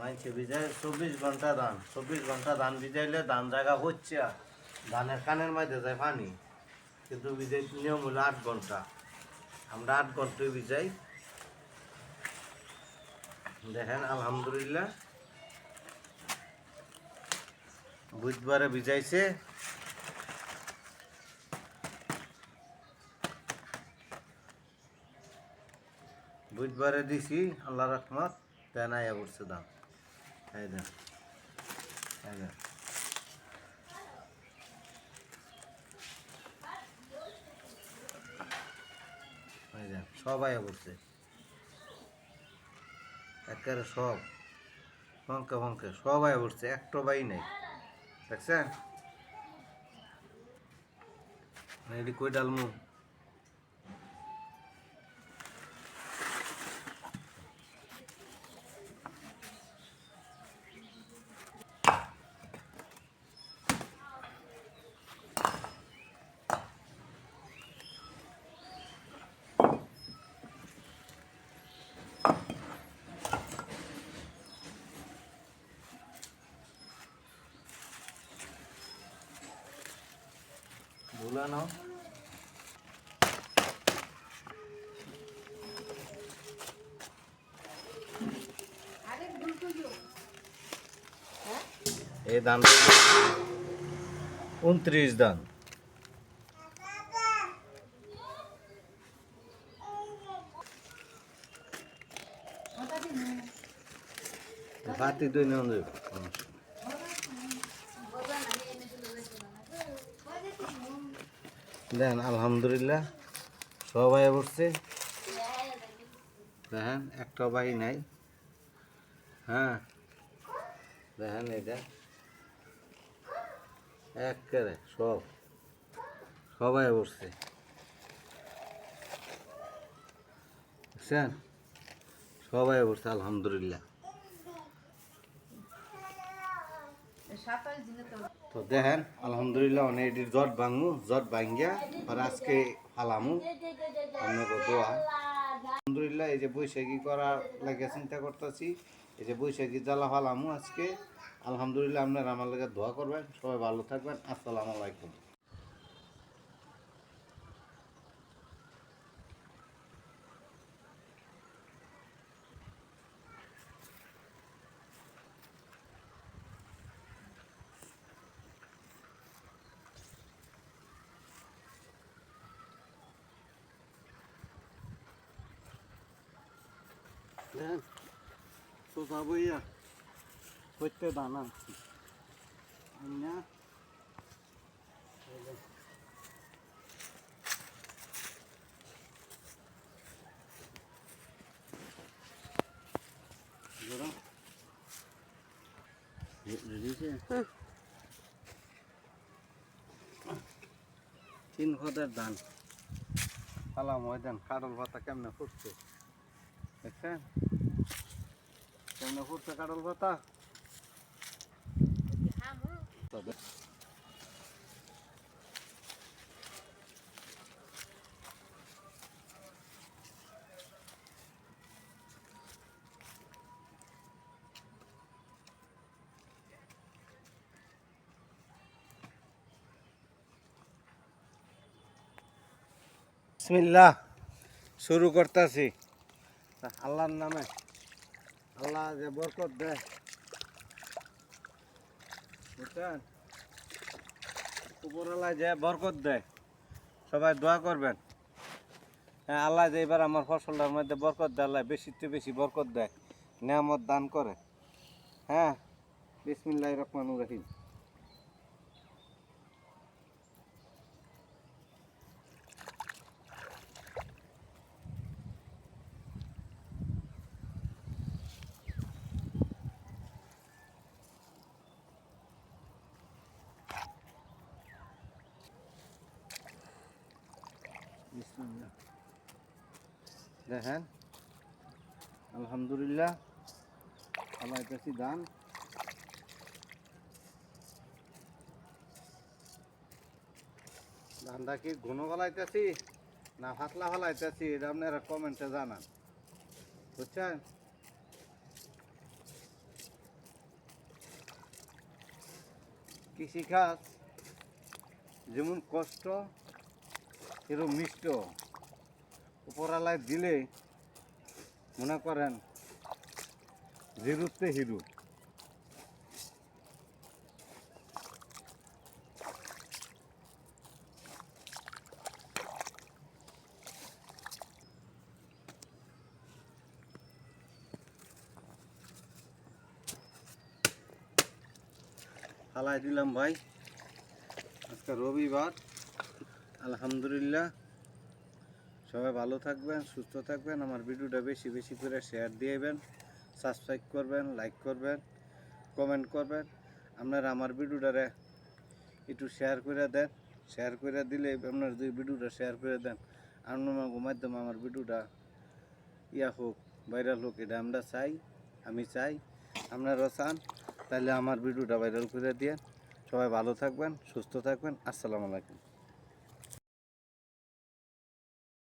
মাইছে ভিজায় চব্বিশ ঘণ্টা ধান, চব্বিশ ঘণ্টা ধান ভিজাইলে ধান জায়গা হচ্ছে। ধানের কানের মধ্যে যায় পানি, কিন্তু ভিজাই নিয়ম হলো আট ঘণ্টা। আমরা আট ঘন্টায় ভিজাই। দেখেন, আলহামদুলিল্লাহ। বুধবারে ভিজাইছে। বুধবারে দিছি আল্লাহ রহমত আয়া পড়ছে দাম এই দেন এই দেন এই দেন সব আয়া পড়ছে একেবারে সব। ফঙ্কে ফঙ্কে সব আয়া পড়ছে একটা বাই নেই। দেখছেন? এটি কই ডালমু? ভুলা নাও। এই দান উনত্রিশ দান বাতি দুই দেন, আলহামদুলিল্লাহ। সবাই বসছে। দেখেন, একটা বাই নাই। হ্যাঁ দেখেন এটা একেবারে সব, সবাই বসছে। বুঝছেন সবাই বসছে, আলহামদুলিল্লাহ। তো দেখেন, আলহামদুলিল্লাহ অনেক এটির জট ভাঙু, জট ভাঙ্গিয়া আর আজকে ফালামু আপনাকে দোয়া। আলহামদুলিল্লাহ, এই যে বৈশাখী করার লাগে চিন্তা করতেছি, এই যে বৈশাখী জ্বালা ফালামু আজকে। আলহামদুলিল্লাহ, আপনারা আমার লাগে দোয়া করবেন। সবাই ভালো থাকবেন। আসসালামু আলাইকুম। সোজা বইয়া হইতে দানা। আন্যা তিন খদের ধান পালাম ওই দেন। কাটল ভাতা কেমনে ফুটছে? দেখছেন কেমনে ফুটছে কাটল ভাতা বিসমিল্লাহ শুরু করতেছি আল্লাহর নামে আল্লাহ যে বরকত দেয়। বুঝছেন? উপরওয়ালা যে বরকত দেয়, সবাই দোয়া করবেন। হ্যাঁ আল্লাহ যে এবার আমার ফসলটার মধ্যে বরকত দেয়, আল্লাহ বেশিতে বেশি বরকত দেয়, নিয়ামত দান করে। হ্যাঁ বিসমিল্লাহ রহমান রহিম। দেখেন, আলহামদুলিল্লাহ আল্লাহ কাছে দান। ধানটা কি ঘন ফলাইতেছি না ফাতলা ফলাইতেছি এটা আপনারা কমেন্টে জানান। বুঝছেন? কৃষিকাজ যেমন কষ্ট এরকম মিষ্ট। উপরালায় দিলে মনে করেন জিরুতে হিরু। হালাই দিলাম ভাই। আজকে রবিবার। আলহামদুলিল্লাহ। সবাই ভালো থাকবেন, সুস্থ থাকবেন, আমার ভিডিওটা বেশি বেশি করে শেয়ার দিয়েবেন সাবস্ক্রাইব করবেন লাইক করবেন কমেন্ট করবেন। আপনারা আমার ভিডিওটারে একটু শেয়ার করে দেন শেয়ার করে দিলে আপনার যদি ভিডিওটা শেয়ার করে দেন আপনার মাধ্যমে আমার ভিডিওটা ইয়া হোক ভাইরাল হোক, এটা আমরা চাই, আমি চাই, আপনারাও চান, তাহলে আমার ভিডিওটা ভাইরাল করে দিয়ে সবাই ভালো থাকবেন, সুস্থ থাকবেন, আসসালামু আলাইকুম।